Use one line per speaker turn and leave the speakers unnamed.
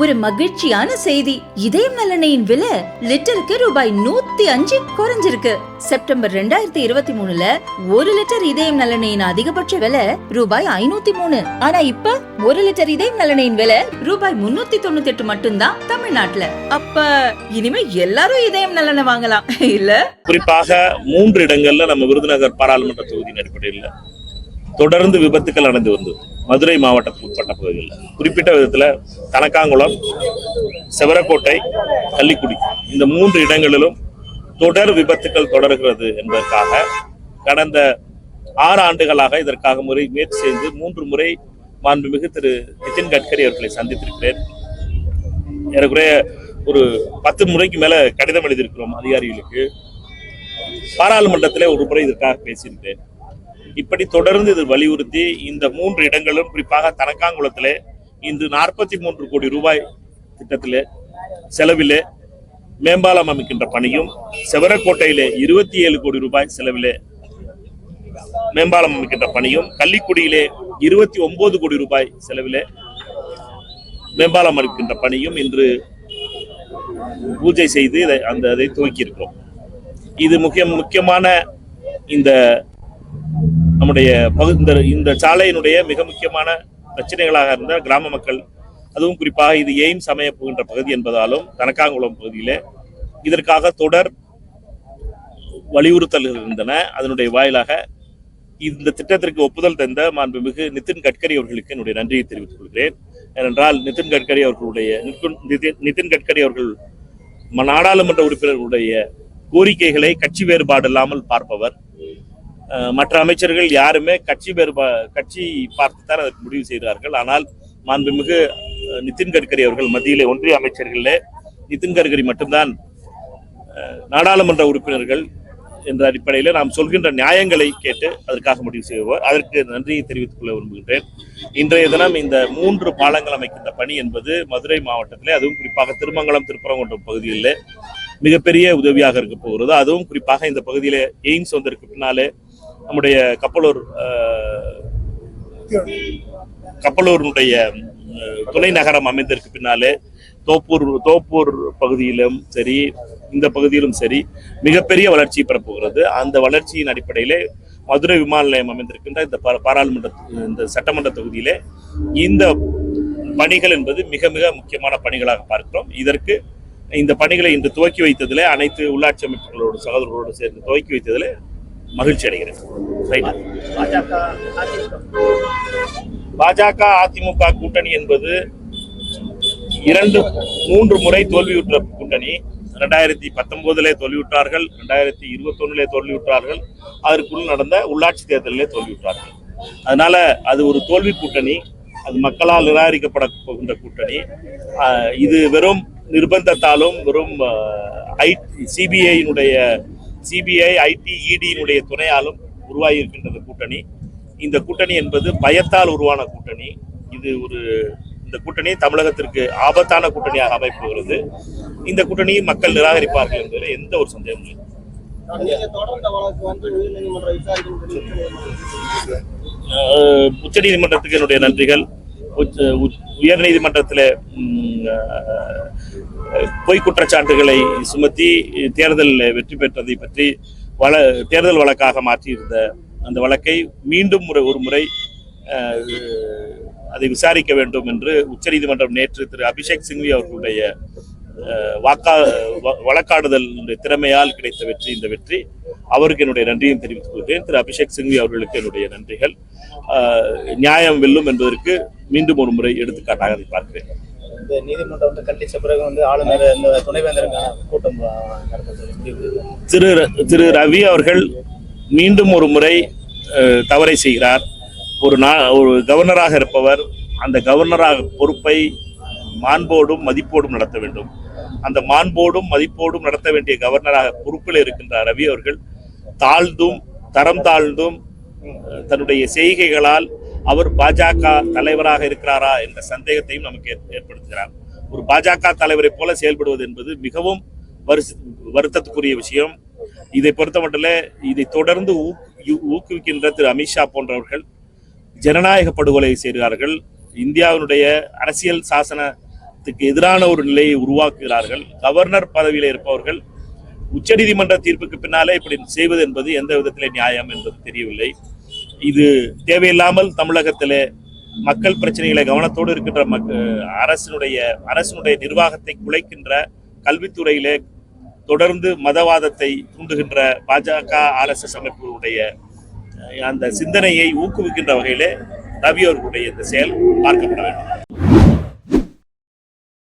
ஒரு மகிழ்ச்சியான செய்தி. இதயம் நலனையின் விலை லிட்டருக்கு ரூபாய் நூத்தி அஞ்சு குறைஞ்சிருக்கு. செப்டம்பர் ரெண்டாயிரத்தி இருபத்தி மூணுல ஒரு லிட்டர் இதயம் நலனையின் அதிகபட்ச விலை ரூபாய் ஐநூத்தி மூணு. ஆனா இப்ப ஒரு லிட்டர் இதயம் நலனையின் விலை ரூபாய் முன்னூத்தி தொண்ணூத்தி எட்டு மட்டும்தான் தமிழ்நாட்டுல. அப்ப இனிமே எல்லாரும் இதயம் நலனை வாங்கலாம். இல்ல?
குறிப்பாக மூன்று இடங்கள்ல நம்ம விருதுநகர் பாராளுமன்ற தொகுதியின் அடிப்படையில் தொடர்ந்து விபத்துக்கள் நடந்து வந்தது. மதுரை மாவட்டத்துக்கு உட்பட்ட பகுதிகளில். குறிப்பிட்ட விதத்தில் தனக்காங்குளம் செவரக்கோட்டை கள்ளிக்குடி இந்த மூன்று இடங்களிலும் தொடர் விபத்துக்கள் தொடர்கிறது என்பதற்காக கடந்த ஆறு ஆண்டுகளாக இதற்காக முறை முயற்சி செய்து மூன்று முறை மாண்புமிகு திரு நிதின் கட்கரி அவர்களை சந்தித்திருக்கிறேன். ஏறக்குறைய ஒரு பத்து முறைக்கு மேல கடிதம் எழுதியிருக்கிறோம் அதிகாரிகளுக்கு. பாராளுமன்றத்திலே ஒரு முறை இதற்காக பேசியிருக்கிறேன் இப்படி தொடர்ந்து இது வலியுறுத்தி இந்த மூன்று இடங்களும் குறிப்பாக தனக்காங்குளத்திலே இன்று நாற்பத்தி மூன்று கோடி ரூபாய் திட்டத்திலே செலவிலே மேம்பாலம் அமைக்கின்ற பணியும் செவரக்கோட்டையிலே இருபத்தி ஏழு கோடி ரூபாய் செலவிலே மேம்பாலம் அமைக்கின்ற பணியும் கள்ளிக்குடியிலே இருபத்தி ஒன்பது கோடி ரூபாய் செலவிலே மேம்பாலம் அமைக்கின்ற பணியும் இன்று பூஜை செய்து இதை அந்த அதை துவக்கியிருக்கிறோம். இது முக்கிய முக்கியமான இந்த நம்முடைய பகு இந்த இந்த சாலையினுடைய மிக முக்கியமான பிரச்சனைகளாக இருந்த கிராம மக்கள் அதுவும் குறிப்பாக இது எய்ம்ஸ் அமைய போகின்ற பகுதி என்பதாலும் தனக்காங்குளம் பகுதியிலே இதற்காக தொடர் வலியுறுத்தல்கள் இருந்தன. அதனுடைய வாயிலாக இந்த திட்டத்திற்கு ஒப்புதல் தந்த மாண்புமிகு நிதின் கட்கரி அவர்களுக்கு என்னுடைய நன்றியை தெரிவித்துக் கொள்கிறேன். ஏனென்றால் நிதின் கட்கரி அவர்களுடைய நிதின் நிதின் கட்கரி அவர்கள் ம- நாடாளுமன்ற உறுப்பினர்களுடைய கோரிக்கைகளை கட்சி வேறுபாடு இல்லாமல் பார்ப்பவர். மற்ற அமைச்சர்கள் யாருமே கட்சி வேறுபா கட்சி பார்த்துத்தான் அதற்கு முடிவு செய்கிறார்கள் ஆனால் மாண்புமிகு நிதின் கட்கரி அவர்கள் மத்தியிலே ஒன்றிய அமைச்சர்களே நிதின் கட்கரி மட்டும்தான் நாடாளுமன்ற உறுப்பினர்கள் என்ற அடிப்படையில் நாம் சொல்கின்ற நியாயங்களை கேட்டு அதற்காக முடிவு செய்வோம் அதற்கு நன்றியை தெரிவித்துக் கொள்ள விரும்புகின்றேன். இன்றைய தினம் இந்த மூன்று பாலங்கள் அமைக்கின்ற பணி என்பது மதுரை மாவட்டத்திலே அதுவும் குறிப்பாக திருமங்கலம் திருப்பரங்குன்றம் பகுதியில் மிகப்பெரிய உதவியாக இருக்க போகிறது. அதுவும் குறிப்பாக இந்த பகுதியிலே எய்ம்ஸ் வந்ததற்கு பின்னாலே நம்முடைய கப்பலூர் கப்பலூருடைய துணை நகரம் அமைந்ததற்கு பின்னாலே தோப்பூர் தோப்பூர் பகுதியிலும் சரி இந்த பகுதியிலும் சரி மிகப்பெரிய வளர்ச்சி பெறப்போகிறது. அந்த வளர்ச்சியின் அடிப்படையிலே மதுரை விமான நிலையம் அமைந்திருக்கின்ற இந்த பாராளுமன்ற இந்த சட்டமன்ற தொகுதியிலே இந்த பணிகள் என்பது மிக மிக முக்கியமான பணிகளாக பார்க்கிறோம். இதற்கு இந்த பணிகளை இன்று துவக்கி வைத்ததிலே அனைத்து உள்ளாட்சி அமைப்புகளோடு சகோதரர்களோடு சேர்ந்து துவக்கி வைத்ததிலே மகிழ்ச்சி அடைகிறேன். ரைட் பாஜக அதிமுக. கூட்டணி என்பது இரண்டு மூன்று முறை தோல்வியுற்ற கூட்டணி. ரெண்டாயிரத்தி பத்தொன்பதுல தோல்வியுற்றார்கள் ரெண்டாயிரத்தி இருபத்தி ஒண்ணுல தோல்வியுற்றார்கள் அதற்குள் நடந்த உள்ளாட்சி தேர்தலிலே தோல்வியுற்றார்கள். அதனால அது ஒரு தோல்வி கூட்டணி அது மக்களால் நிராகரிக்கப்பட போகின்ற கூட்டணி. இது வெறும் நிர்பந்தத்தாலும் வெறும் சிபிஐனுடைய சிபிஐ ஐடி இடியினுடைய துணையாலும் உருவாகி இருக்கின்றது கூட்டணி. இந்த கூட்டணி என்பது பயத்தால் உருவான கூட்டணி. இது ஒரு இந்த கூட்டணி தமிழகத்திற்கு ஆபத்தான கூட்டணியாக அமைப்புகிறது இந்த கூட்டணியை மக்கள் நிராகரிப்பார்கள் என்பதில் எந்த ஒரு சந்தேகமும் இல்லை. அஹ் உச்சநீதிமன்றத்துக்கு என்னுடைய நன்றிகள். உச்ச- உ- உயர்நீதிமன்றத்தில் ம், அஹ், பொய் குற்றச்சாட்டுகளை சுமத்தி தேர்தலில் வெற்றி பெற்றதை பற்றி வள தேர்தல் வழக்காக மாற்றியிருந்த அந்த வழக்கை மீண்டும் ஒரு ஒரு முறை அதை விசாரிக்க வேண்டும் என்று உச்சநீதிமன்றம் நேற்று திரு அபிஷேக் சிங்வி அவர்களுடைய வாக்கா வ- வழக்காடுதல் திறமையால் கிடைத்த வெற்றி இந்த வெற்றி. அவருக்கு என்னுடைய நன்றியும் தெரிவித்துக் கொள்கிறேன். திரு அபிஷேக் சிங்வி அவர்களுக்கு என்னுடைய நன்றிகள். ஆஹ், நியாயம் வெல்லும் என்பதற்கு மீண்டும் ஒரு முறை எடுத்துக்காட்டாக அதை பார்க்கிறேன்.
இந்த நீதிமன்றம் வந்து கண்டிச்ச பிறகு வந்து ஆளுநர் இந்த துணைவேந்தருக்கான கூட்டம்
திரு திரு ரவி அவர்கள் மீண்டும் ஒரு முறை தவறை செய்கிறார். ஒரு நா ஒரு கவர்னராக இருப்பவர் அந்த கவர்னராக பொறுப்பை மாண்போடும் மதிப்போடும் நடத்த வேண்டும். அந்த மாண்போடும் மதிப்போடும் நடத்த வேண்டிய கவர்னராக பொறுப்பில் இருக்கின்ற ரவி அவர்கள் தாழ்ந்தும் தரம் தாழ்ந்தும் தன்னுடைய செய்கைகளால் அவர் பாஜக தலைவராக இருக்கிறாரா என்ற சந்தேகத்தையும் நமக்கு ஏற்படுத்துகிறார். ஒரு பாஜக தலைவரை போல செயல்படுவது என்பது மிகவும் வருத்தத்துக்குரிய விஷயம். இதை பொறுத்தமட்டில் இதை தொடர்ந்து ஊக்- ஊக்குவிக்கின்ற திரு அமித்ஷா போன்றவர்கள் ஜனநாயக படுகொலை செய்கிறார்கள். இந்தியாவினுடைய அரசியல் சாசனத்துக்கு எதிரான ஒரு நிலையை உருவாக்குகிறார்கள். கவர்னர் பதவியில் இருப்பவர்கள் உச்சநீதிமன்ற தீர்ப்புக்கு பின்னாலே இப்படி செய்வது என்பது எந்த விதத்திலே நியாயம் என்பது தெரியவில்லை. இது தேவையில்லாமல் தமிழகத்திலே மக்கள் பிரச்சனைகளை கவனத்தோடு இருக்கின்ற மக்க அரசினுடைய அரசினுடைய நிர்வாகத்தை குலைக்கின்ற கல்வித்துறையிலே தொடர்ந்து மதவாதத்தை தூண்டுகின்ற பாஜக ஆர்எஸ்எஸ் அமைப்புடைய அந்த சிந்தனையை ஊக்குவிக்கின்ற வகையிலே ரவி அவர்களுடைய இந்த செயல் பார்க்கப்பட வேண்டும்.